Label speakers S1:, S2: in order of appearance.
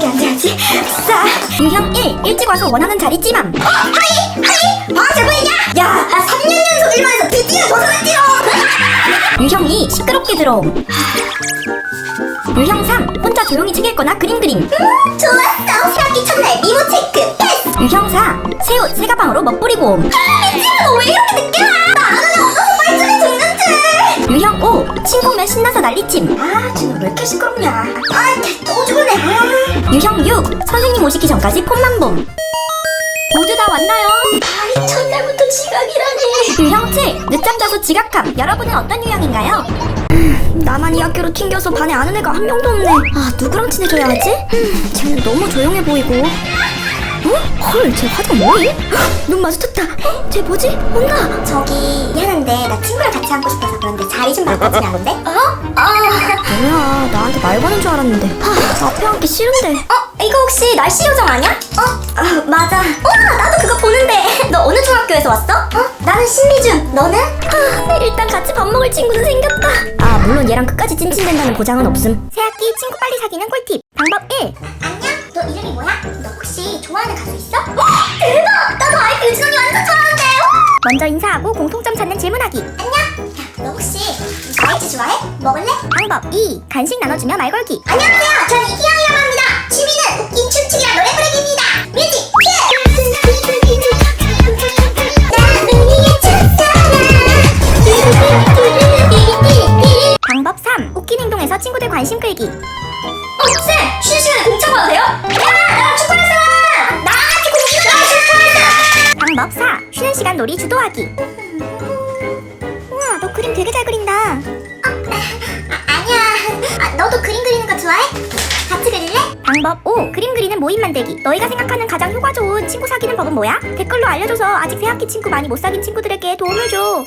S1: 저기 앉아야지. 싸.
S2: 유형 1 일찍 와서 원하는 자리 찜함
S1: 어, 하이, 하이. 방학잘 보이냐? 야, 나 3년 연속 일반에서 드디어 벗어났지롱.
S2: 유형 2 시끄럽게 들어옴 유형 3 혼자 조용히 책 읽거나 그림 그림
S1: 음, 좋았어. 새학기 첫날 미모 체크. 패스.
S2: 유형 4 새 옷 새 가방으로 멋부리고 옴
S1: 혜진아, 너왜 이렇게 늦게 와?
S2: 유형 5 친구면 신나서 난리침
S1: 아, 쟤는 왜 이렇게 시끄럽냐? 아, 또 죽을래. 아.
S2: 유형 6 선생님 오시기 전까지 폰만 봄 모두 다 왔나요?
S1: 아이, 첫날부터 지각이라니.
S2: 유형 7 늦잠 자고 지각함 여러분은 어떤 유형인가요? 나만 이 학교로 튕겨서 반에 아는 애가 한 명도 없네 아 누구랑 친해져야 하지? 음, 쟤는 너무 조용해 보이고 어? 헐, 쟤 화장 뭐해? 헉, 눈 마주쳤다 어? 쟤 뭐지? 뭔가
S1: 저기 미안한데 나 친구랑 같이 앉고 싶어서 그런데 자리 좀 바꿔주면 안 돼? 어? 어?
S2: 뭐야 나한테 말 거는 줄 알았는데 하, 앞에 앉기 싫은데
S1: 어? 이거 혹시 날씨 요정 아니야? 어? 아 맞아 어 나도 그거 보는데 너 어느 중학교에서 왔어? 어? 나는 신미준 너는?
S2: 하, 일단 같이 밥 먹을 친구는 생겼다 아 물론 얘랑 끝까지 찐친된다는 보장은 없음
S1: 새학기 친구 빨리 사귀는 꿀팁 방법 1 안녕 너 이름이 뭐야? 너 혹시 좋아하는 가수 있어? 어? 대박 나도 아이브 유진 언니 완전 좋아하는데 어?
S2: 먼저 인사하고 공통점 찾는 질문하기
S1: 안녕 먹을래?
S2: 방법 2 간식 나눠주며 말 걸기
S1: 안녕하세요 저는 이기영이라고 합니다 취미는 웃긴 춤추기랑 노래 부르기입니다 뮤직 큐!
S2: 방법 3 웃긴 행동에서 친구들 관심 끌기
S1: 어, 쌤! 쉬는 시간에 공차 봐도 돼요? 야! 나랑 축구할 사람! 나랑 같이 공차! 나!
S2: 방법 4 쉬는 시간 놀이 주도하기 우와 너 그림 되게 잘 그린다 모임 만들기 너희가 생각하는 가장 효과 좋은 친구 사귀는 법은 뭐야? 댓글로 알려줘서 아직 새학기 친구 많이 못 사귄 친구들에게 도움을 줘